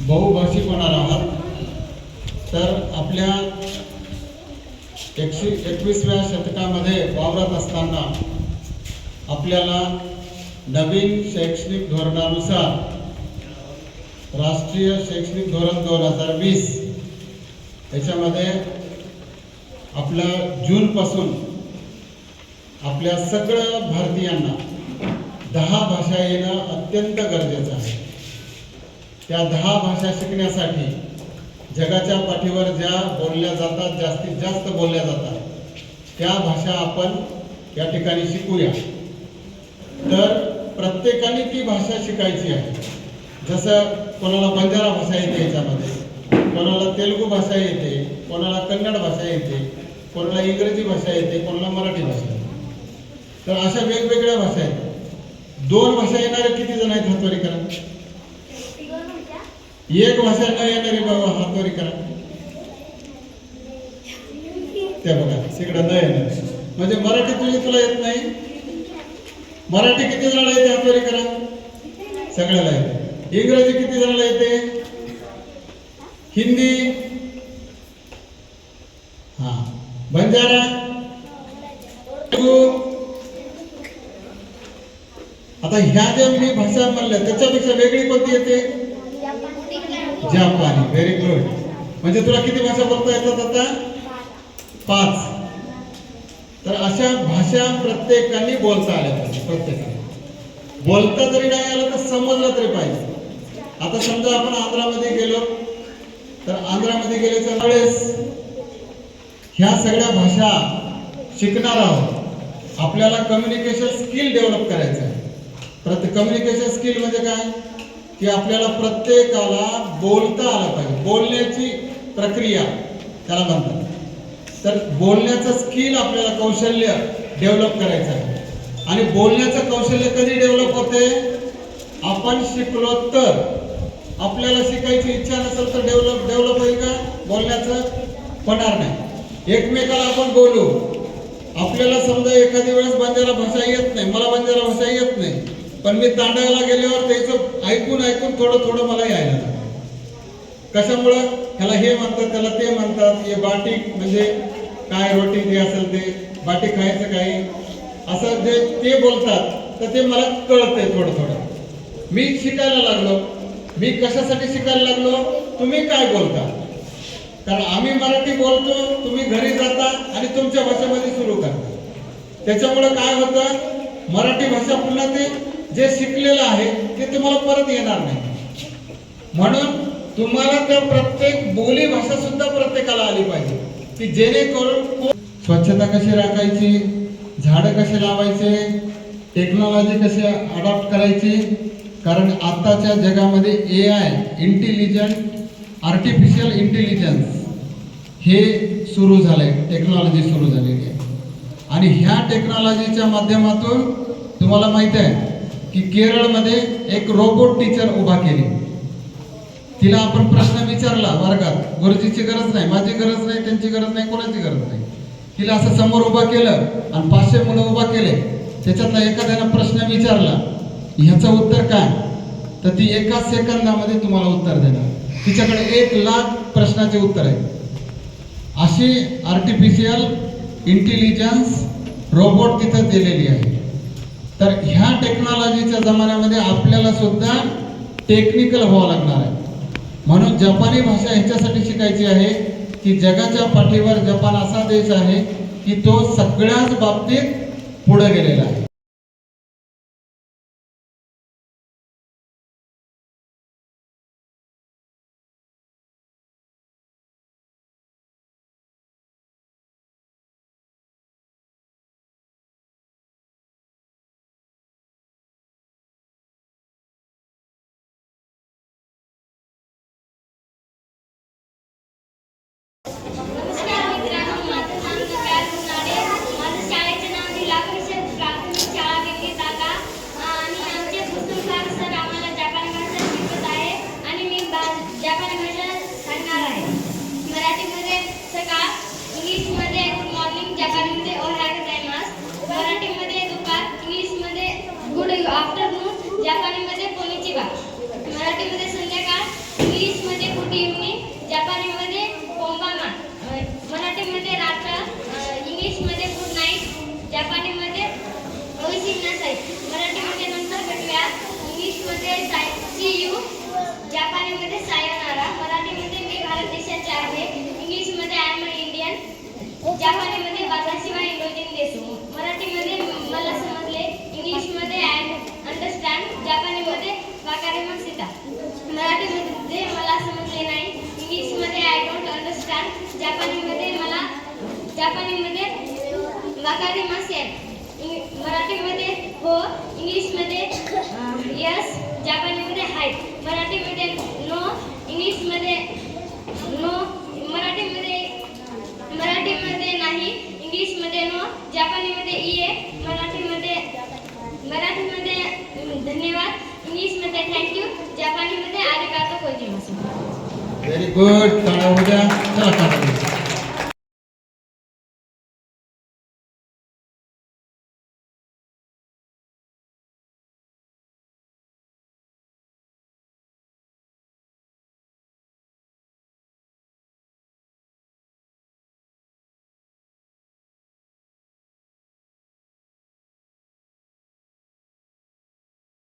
बहुभाषिक होणार आहात. तर आपल्या एकशे एकवीसव्या शतकामध्ये वावरत असताना आपल्याला नवीन शैक्षणिक धोरणानुसार राष्ट्रीय शैक्षणिक धोरण दोन हजार वीस याच्यामध्ये आपल्या जूनपासून आपल्या सगळ्या भारतीयांना दहा भाषा येणं अत्यंत गरजेचं आहे. त्या दहा भाषा शिकण्यासाठी जगाच्या पाठीवर ज्या बोलल्या जातात जास्तीत जास्त बोलल्या जातात त्या भाषा आपण या ठिकाणी शिकूया. तर प्रत्येकाने ती भाषा शिकायची आहे. जसं कोणाला बंजारा भाषा येते याच्यामध्ये कोणाला तेलुगू भाषा येते कोणाला कन्नड भाषा येते कोणाला इंग्रजी भाषा येते कोणाला मराठी भाषा येते. तर अशा वेगवेगळ्या भाषा आहेत. दोन भाषा येणारे किती जण आहेत हातवारी करा एक भाषा येणार रे बाबा? हातवारी करा. त्या बघा तिकडं न येणार. म्हणजे मराठी तुझी तुला येत नाही? मराठी किती जणांना येते हातवारी करा. सगळ्याला येते. इंग्रजी किती जणांना येते? हिंदी? हा. बंजारा? आता ह्या ज्या मी भाषा म्हणल्या त्याच्यापेक्षा वेगळी कोणती येते? जापानी व्हेरी गुड म्हणजे तुला किती भाषा बोलता येतात आता? पाच. तर अशा भाषा प्रत्येकाने बोलता आल्या पाहिजे प्रत्येकाने. बोलता जरी नाही आलं तर समजलं तरी पाहिजे. आता समजा आपण आंध्रामध्ये गेलो तर आंध्रामध्ये गेल्याच्या वेळेस ह्या सगळ्या भाषा शिकणार आहोत. आपल्याला कम्युनिकेशन स्किल डेव्हलप करायचं आहे. प्रत्येक कम्युनिकेशन स्किल म्हणजे काय? की आपल्याला प्रत्येकाला बोलता आलं पाहिजे. बोलण्याची प्रक्रिया त्याला म्हणतात. तर बोलण्याचं स्किल आपल्याला कौशल्य डेव्हलप करायचं आहे. आणि बोलण्याचं कौशल्य कधी डेव्हलप होते? आपण शिकलो तर. आपल्याला शिकायची इच्छा नसेल तर डेव्हलप डेव्हलप होईल का? बोलण्याचं होणार नाही. एकमेकाला आपण बोलू. आपल्याला समजा एखादी वेळेस बंजारा भाषा येत नाही मला बंजारा भाषा येत नाही. पण मी तांडायला गेल्यावर त्याचं ऐकून ऐकून थोडं थोडं मला यायला लागलं. कशामुळं? त्याला हे म्हणतात त्याला ते म्हणतात हे बाटी म्हणजे काय रोटी जे असेल ते बाटी खायचं काही? असं जे ते बोलतात तर ते मला कळतंय थोडं थोडं. मी शिकायला लागलो. मी कशासाठी शिकायला लागलो? तुम्ही काय बोलता? कारण आम्ही मराठी बोलतो तुम्ही घरी जाता आणि तुमच्या भाषेमध्ये सुरू करता. त्याच्यामुळं काय होतं? मराठी भाषा पुन्हा ते जे शिकलेलं आहे ते तुम्हाला परत येणार नाही. म्हणून तुम्हाला त्या प्रत्येक बोली भाषा सुद्धा प्रत्येकाला आली पाहिजे. की जेणेकरून स्वच्छता कशी राखायची झाडं कसे लावायचे टेक्नॉलॉजी कशी अडॉप्ट करायची कारण आताच्या जगामध्ये A I intelligent artificial intelligence हे सुरू झालंय टेक्नॉलॉजी सुरू झालेली आहे. आणि ह्या टेक्नॉलॉजीच्या माध्यमातून तुम्हाला माहिती आहे की केरळमध्ये एक रोबोट टीचर उभा केली. तिला आपण प्रश्न विचारला वर्गात गुरुजीची गरज नाही माझी गरज नाही त्यांची गरज नाही कोणाची गरज नाही? तिला असं समोर उभा केलं आणि पाचशे मुलं उभा केले. त्याच्यातला एखाद्यानं प्रश्न विचारला ह्याचं उत्तर काय? तर ती एका सेकंदामध्ये तुम्हाला उत्तर देणार. तिच्याकडे एक लाख प्रश्नाचे उत्तर आहे अशी आर्टिफिशियल इंटेलिजन्स रोबोट तिथं दिलेली आहे. तर ह्या टेक्नॉलॉजीच्या जमान्यामध्ये आपल्याला सुद्धा टेक्निकल व्हावं लागणार आहे. म्हणून जपानी भाषा ह्याच्यासाठी शिकायची आहे की जगाच्या पाठीवर जपान असा देश आहे की तो सगळ्याच बाबतीत पुढे गेलेला आहे. दिवा मराठीमध्ये संध्याकाळ इंग्लिशमध्ये गुड इव्हनिंग जपानीमध्ये मला जापानीमध्ये वाकारे मासे मराठीमध्ये हो इंग्लिशमध्ये यस जपानीमध्ये हाय. मराठीमध्ये नो इंग्लिशमध्ये नो मराठीमध्ये मराठीमध्ये नाही इंग्लिशमध्ये नो जपानीमध्ये इये मराठीमध्ये मराठीमध्ये धन्यवाद. इंग्लिशमध्ये थँक्यू जपानीमध्ये आरिगातो कोजिमासु व्हेरी गुड चला.